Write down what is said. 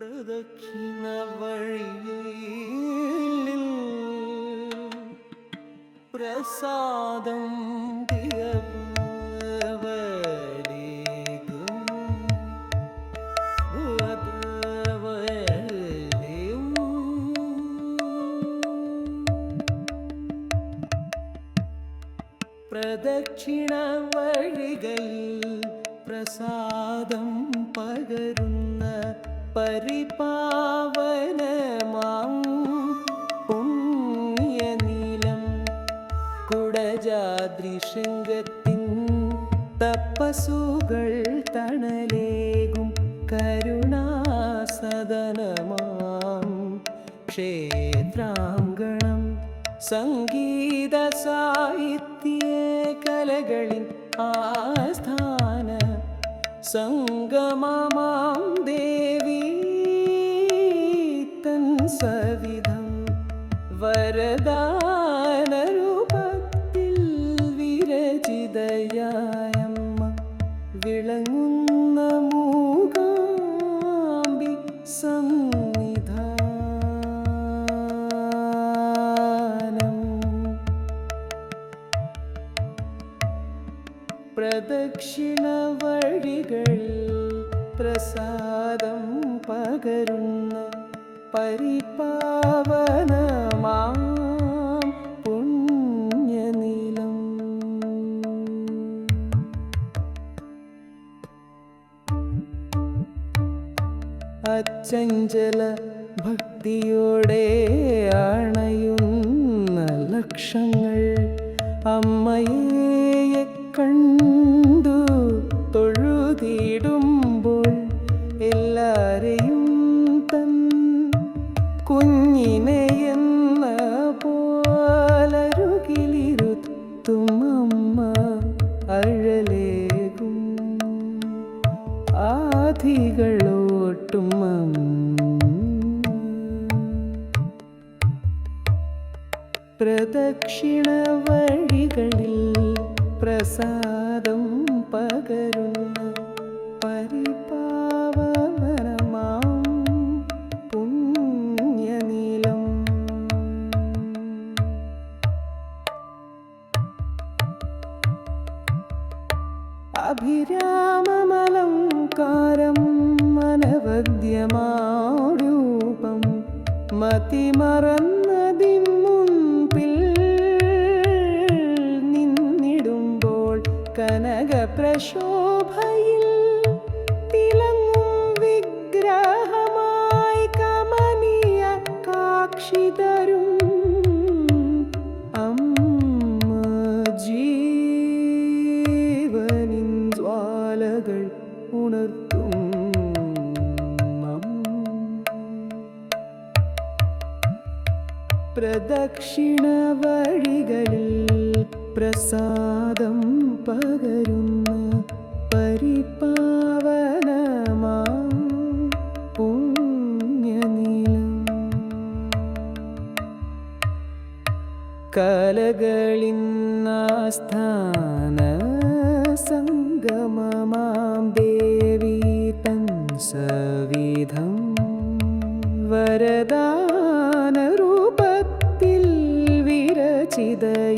പ്രദക്ഷിണ വഴിയിൽ പ്രസാദം ദിയവരേകും പ്രദക്ഷിണ വഴികൾ പ്രസാദം പകരുന്ന പരിപാവനമാം. പുണ്യനീലം കുടജാദ്രി ശൃംഗത്തിൻ തപ്പസുകൾ തണലേകും. കരുണാസദനമാം. ക്ഷേത്രാങ്കണം സംഗീത സാഹിത്യ കലകളിൻ ആസ്ഥാന സംഗമമാം. വരദാനരൂപത്തിൽ വിരചിതയായമ്മ വിളങ്ങുന്ന മൂകാംബി സന്നിധാനം. പ്രദക്ഷിണ വഴികളിൽ പ്രസാദം പകരുന്ന പരിപാവനമാം അച്ചഞ്ചല ഭക്തിയോടെ അണയുന്ന ലക്ഷങ്ങൾ അമ്മയെ ആധികളോട്ടും പ്രദക്ഷിണ വഴികളിൽ പ്രസാദം പകരുന്ന പരിപാവനമാം പുണ്യനിലം. അഭിരാമമലങ്കാരം അനവദ്യമാരൂപം മതിമറന്നതി മുൻപിൽ നിന്നിടുമ്പോൾ കനക പ്രശോഭയിൽ തിളങ്ങും വിഗ്രഹമായി കമനീയ കാക്ഷിതരും പ്രദക്ഷിണ വഴികളിൽ പ്രസാദം പകരുന്ന. പരിപാവനമാ പുണ്യനീലം. കലകളിന്നാസ്ഥാന സംഗമമാം ദേവീ തൻ സവിധം വരദാ today.